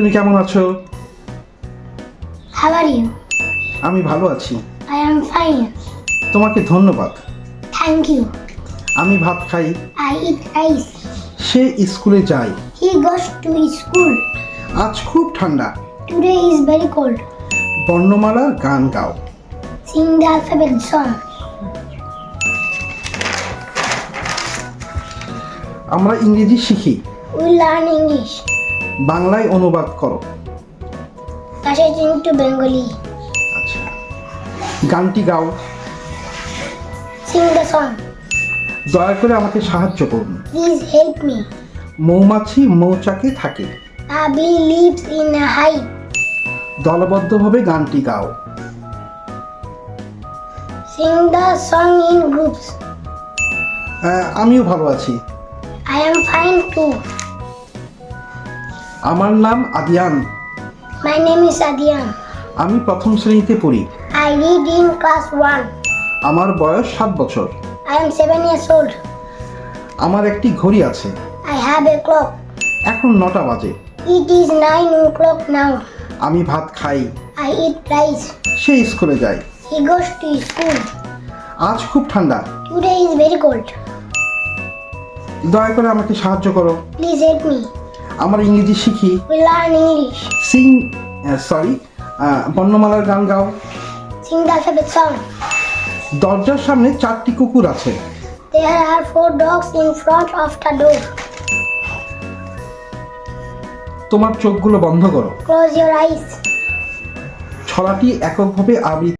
তুমি কেমন আছো? হাউ আর ইউ আমি ভালো আছি। আই অ্যাম ফাইন তোমাকে ধন্যবাদ। থ্যাংক ইউ আমি ভাত খাই। আই ইট রাইস সে স্কুলে যায়। হি গোস টু স্কুল আজ খুব ঠান্ডা। টুডে ইজ ভেরি কোল্ড বর্ণমালা গান গাও। সিং দ্য অ্যালফাবেট সং আমরা ইংরেজি শিখি। উই লার্ন ইংলিশ বাংলায় অনুবাদ করো। আচ্ছা। গানটি গাও। দয়া করে আমাকে সাহায্য করুন। মৌমাছি মৌচাকে থাকে। দলবদ্ধভাবে গানটি গাও। আমিও ভালো আছি। I am fine too. আমার নাম Adiyan. My name is Adiyan আমি প্রথম শ্রেণীতে পড়ি। আই রিড ইন ক্লাস 1 আমার বয়স 7 বছর। আই এম 7 ইয়ার্স ওল্ড আমার একটি ঘড়ি আছে। আই হ্যাভ এ ক্লক এখন 9টা বাজে। ইট ইজ 9 ক্লক নাও আমি ভাত খাই। আই ইট রাইস সে স্কুলে যায়। হি গোস টু স্কুল আজ খুব ঠান্ডা। টুডে ইজ ভেরি কোল্ড দয়া করে আমাকে সাহায্য করো। প্লিজ হেল্প মি আমার ইংরেজি শিখি। সিং সরি uh, uh, বর্ণমালার গান গাও। দরজার সামনে চারটি কুকুর আছে। There are four dogs in front তোমার চোখগুলো বন্ধ করো। ক্লোজ ইউর আইস ছড়াটি এককভাবে আবৃত্তি